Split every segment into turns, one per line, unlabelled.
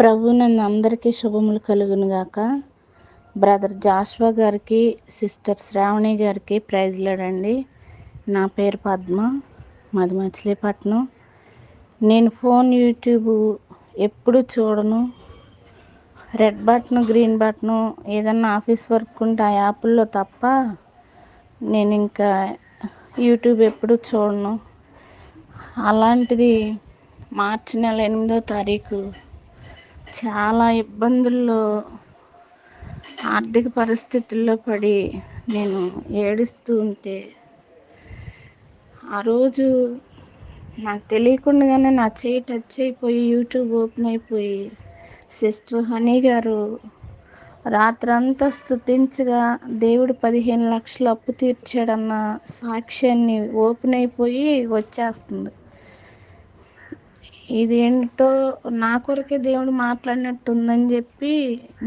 ప్రభు నన్ను అందరికీ శుభములు కలుగును గాక. బ్రదర్ జాష్వా గారికి సిస్టర్ శ్రావణి గారికి ప్రైజ్ లేడండి. నా పేరు పద్మ మాది మచిలీపట్నం. నేను ఫోన్ యూట్యూబ్ ఎప్పుడు చూడను. రెడ్ బటన్ గ్రీన్ బటన్ ఏదన్నా ఆఫీస్ వర్క్ ఉంటే ఆ యాప్ల్లో తప్ప నేను ఇంకా యూట్యూబ్ ఎప్పుడు చూడను. అలాంటిది మార్చి నెల ఎనిమిదో తారీఖు చాలా ఇబ్బందుల్లో ఆర్థిక పరిస్థితుల్లో పడి నేను ఏడుస్తూ ఉంటే ఆ రోజు నాకు తెలియకుండానే నా చేయి టచ్ అయిపోయి యూట్యూబ్ ఓపెన్ అయిపోయి సిస్టర్ హనీ గారు రాత్రంతా స్థుతించగా దేవుడు పదిహేను లక్షలు అప్పు తీర్చాడన్న సాక్ష్యాన్ని ఓపెన్ అయిపోయి వచ్చేస్తుంది. ఇదేంటో నా కొరకే దేవుడు మాట్లాడినట్టు ఉందని చెప్పి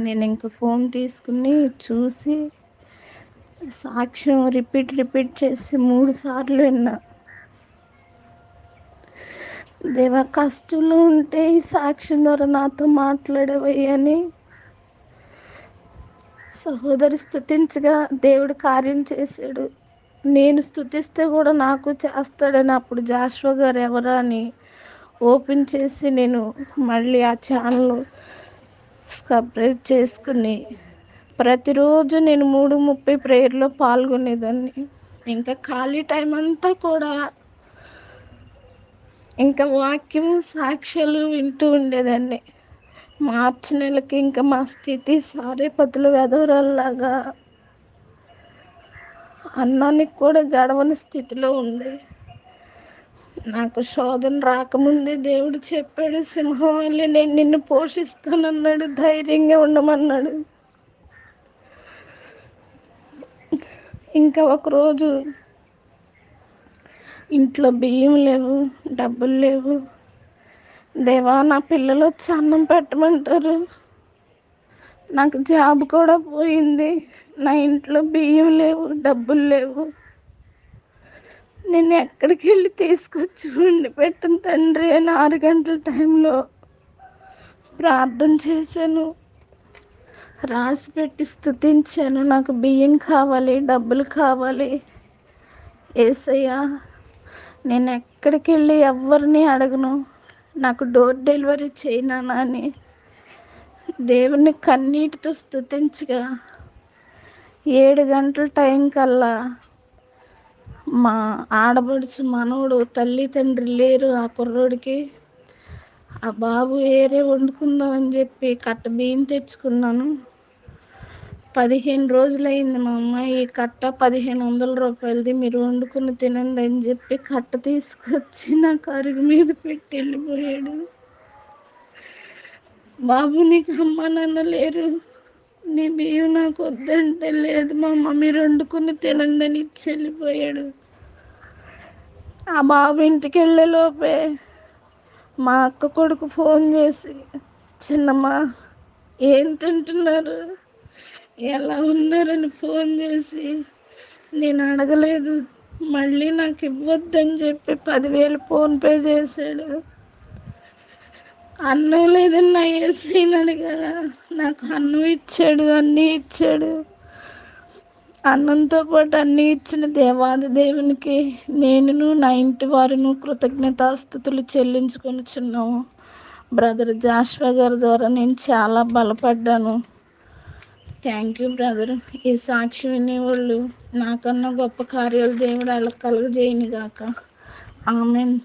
నేను ఇంక ఫోన్ తీసుకుని చూసి సాక్ష్యం రిపీట్ రిపీట్ చేసి మూడు సార్లు విన్నా. దేవ కష్టంలో ఉంటే ఈ సాక్ష్యం ద్వారా నాతో మాట్లాడవయ్యని సహోదరి స్థుతించగా దేవుడు కార్యం చేశాడు. నేను స్థుతిస్తే కూడా నాకు చేస్తాడని అప్పుడు జాషువా గారు ఎవరా అని ఓపెన్ చేసి నేను మళ్ళీ ఆ ఛానల్ సపరేట్ చేసుకుని ప్రతిరోజు నేను మూడు ముప్పై ప్రేయర్లో పాల్గొనేదాన్ని. ఇంకా ఖాళీ టైం అంతా కూడా ఇంకా వాక్యం సాక్ష్యాలు వింటూ ఉండేదాన్ని. మార్చి నెలకి ఇంకా మా స్థితి సారే పతుల వెధవరాల్లాగా అన్నానికి కూడా గడవని స్థితిలో ఉంది. నాకు శోధన రాకముందే దేవుడు చెప్పాడు సింహం వల్లే నేను నిన్ను పోషిస్తానన్నాడు ధైర్యంగా ఉండమన్నాడు. ఇంకా ఒకరోజు ఇంట్లో బియ్యం లేవు డబ్బులు లేవు. దేవా నా పిల్లలు వచ్చి అన్నం పెట్టమంటారు. నాకు జాబ్ కూడా పోయింది. నా ఇంట్లో బియ్యం లేవు డబ్బులు లేవు. నేను ఎక్కడికి వెళ్ళి తీసుకొచ్చి వండి పెట్టిన తండ్రి అని ఆరు గంటల టైంలో ప్రార్థన చేశాను. రాసి పెట్టి స్థుతించాను. నాకు బియ్యం కావాలి డబ్బులు కావాలి. ఏసయ్యా నేను ఎక్కడికి వెళ్ళి ఎవరిని అడగను? నాకు డోర్ డెలివరీ చేయనా అని దేవుని కన్నీటితో స్థుతించగా ఏడు గంటల టైం కల్లా మా ఆడబడుచు మనవడు తల్లి తండ్రి లేరు ఆ కుర్రోడికి. ఆ బాబు ఏరే వండుకుందాం అని చెప్పి కట్ట బియ్యం తెచ్చుకున్నాను. పదిహేను రోజులైంది మా అమ్మాయి కట్ట పదిహేను వందల రూపాయలది మీరు వండుకుని తినండి అని చెప్పి కట్ట తీసుకొచ్చి నా కరుగు మీద పెట్టి వెళ్ళిపోయాడు. బాబు నీకు అమ్మ నాన్న లేరు నీ బియ్యం నాకు వద్దంటే లేదు మా అమ్మ మీరు వండుకుని తినండి అని ఇచ్చి వెళ్ళిపోయాడు. ఆ బాబు ఇంటికి వెళ్ళే లోపే మా అక్క కొడుకు ఫోన్ చేసి చిన్నమ్మ ఏం తింటున్నారు? ఎలా ఉన్నారని ఫోన్ చేసి నేను అడగలేదు. మళ్ళీ నాకు ఇవ్వద్దని చెప్పి పదివేలు ఫోన్పే చేశాడు. అన్నం లేదని నా వేసి అడిగా? నాకు అన్నం ఇచ్చాడు అన్నీ ఇచ్చాడు. అన్నంతో పాటు అన్ని ఇచ్చిన దేవాది దేవునికి నేనును నా ఇంటి వారును కృతజ్ఞతాస్థుతులు చెల్లించుకొనిచున్నాము బ్రదర్ జాష్వా గారి ద్వారా నేను చాలా బలపడ్డాను. Thank you brother. ఈ సాక్షి వినేవాళ్ళు నాకన్నా గొప్ప కార్యాలు దేవుడు అలా కలుగజేయను గాక ఆమెన్.